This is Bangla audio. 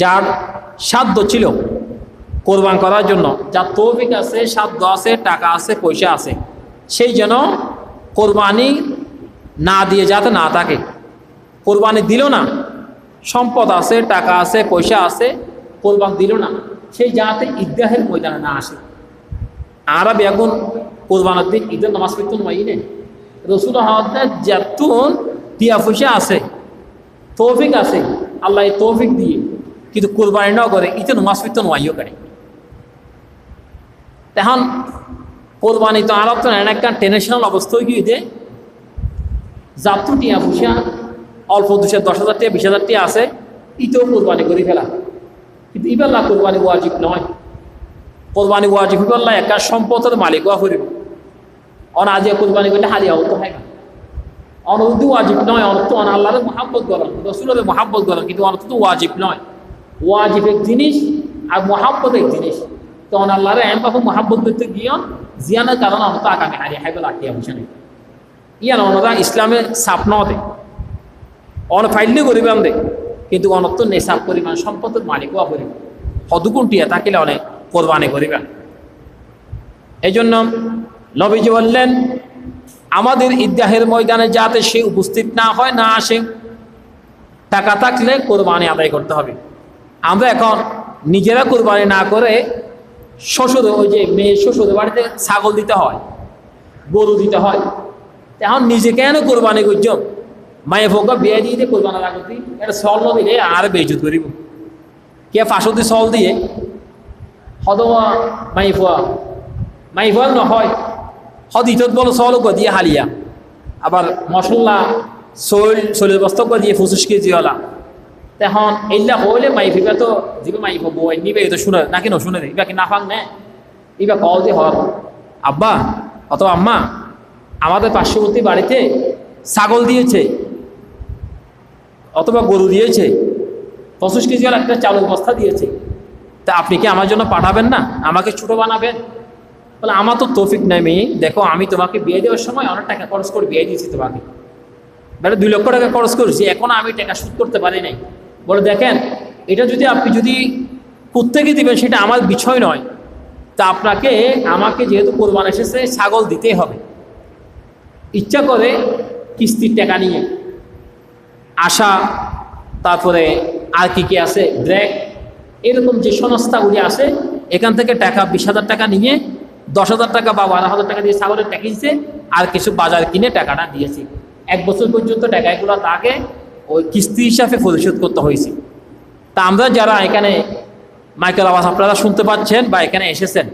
যার সাধ্য ছিল কোরবান করার জন্য, যার তৌফিক আছে, সাধ্য আছে, টাকা আছে, পয়সা আছে, সেই যেন কোরবানি না দিয়ে যাতে না থাকে। কোরবানি দিল না সম্পদ আছে, টাকা আছে, পয়সা আছে, কোরবান দিল না। সেই যাতে ঈদগাহের ময়দানে না আসে। আরা বেগুন কোরবানের দিন, ঈদের নামাজ পড়তে নয় নেই রসুল যেতুন টিয়া পয়সা আছে, তৌফিক আছে, আল্লাহ তৌফিক দিয়ে কিন্তু কোরবানি না করে ইতে নামাজ পড়তে নয়ও করে। তখন কোরবানি তো আরব তো একটা টেনশনাল অবস্থা গিয়ে যাত্র টিয়া পয়সা অল্প দুশো, দশ হাজার টাকা বিশ হাজার টাকা আছে ইতেও কোরবানি করে ফেলা। কিন্তু ইবেল্লা কোরবানি ওয়াজিব নয়। কোরবানি ওয়াজিব ইবেল্লা একটা সম্পদের মালিক হওয়া করিব অন কোরবানি করলে হারিয়া হতো হয় না। ওয়াজিব নয় অনন্ত অন আল্লাহরে মহাব্বত করেন রসুলের মহাব্বত করেন কিন্তু অনন্ত তো ওয়াজিব নয়। ওয়াজিব এক জিনিস আর মহাব্বত এক জিনিস। তো অন আল্লাহরে এম বাবু মহাব্বত করতে গিয়ে জিয়ানের কারণে অনত আগামী হারিয়ে হাইবে লাঠিয়া বসে নেই ইয়ান অনরা ইসলামে সাপ দেয় অন ফাইলে করিবান দে কিন্তু অনত্য নেশাব পরিমাণ, সম্পদের মালিকও করিব হদুকুন্টিয়া থাকিলে অনেক কোরবানি করিবেন। এই জন্য নবীজি বললেন, আমাদের ঈদগাহের ময়দানে যাতে সে উপস্থিত না হয়, না আসে, টাকা থাকলে কোরবানি আদায় করতে হবে। আমরা এখন নিজেরা কোরবানি না করে শ্বশুর, ওই যে মেয়ে শ্বশুরের বাড়িতে ছাগল দিতে হয়, গরু দিতে হয়। এখন নিজে কেন কোরবানি করছ? মায়ে ফোকা বিয়ে দিয়ে দিয়ে কোরবানা লাগতি এটা সল দিলে আর বেজুত করিব। কে ফাঁসতি সল দিয়ে? হদমা মাই ফুয়া মাই ফুয়া নহয়। হদ ইটত বলো সল দিয়ে হালিয়া। আবার মশলা, চৈল চল্লিশ বস্তা দিয়ে পঁচিশ কেজি হলা তখন এইলা হইলে মাই ফিবা তো যিবা মাই ফো নিবে তো শুনে নাকি ন শুনে ইবা কি না ফাং নে? ইবা কল দিয়ে হল আব্বা, অথবা আম্মা, আমাদের পার্শ্ববর্তী বাড়িতে ছাগল দিয়েছে। অথবা গরু দিয়েছে, পঁচিশ কেজি একটা চাউলের বস্তা দিয়েছে। তা আপনি কি আমার জন্য পাঠাবেন না? আমাকে ছোটো বানাবেন? বলে, আমার তো তৌফিক নাই মেয়ে। দেখো, আমি তোমাকে বিয়ে দেওয়ার সময় অনেক টাকা খরচ করে বিয়ে দিয়েছি তোমাকে। বেটা দুই লক্ষ টাকা খরচ করেছি, এখনও আমি টাকা শোধ করতে পারি নাই। বলে, দেখেন, এটা যদি আপনি যদি কোথেকে দিবেন, সেটা আমার বিষয় নয়। তা আপনাকে, আমাকে যেহেতু কোরবান এসেছে, ছাগল দিতেই হবে। ইচ্ছা করে কিস্তির টাকা নিয়ে। আশা, তারপরে আর কি কি আছে? ব্র্যাক এরকম যে সংস্থাগুলি আছে, এখান থেকে টাকা, বিশ হাজার টাকা নিয়ে দশ হাজার টাকা বা বারো হাজার টাকা দিয়ে ছাগলের টাকা আর কিছু বাজার কিনে টাকাটা দিয়েছে। এক বছর পর্যন্ত টাকা এগুলো তাকে ওই কিস্তি হিসাবে পরিশোধ করতে হয়েছে। তা আমরা যারা এখানে মাইকেল আওয়াজ আপনারা শুনতে পাচ্ছেন বা এখানে এসেছেন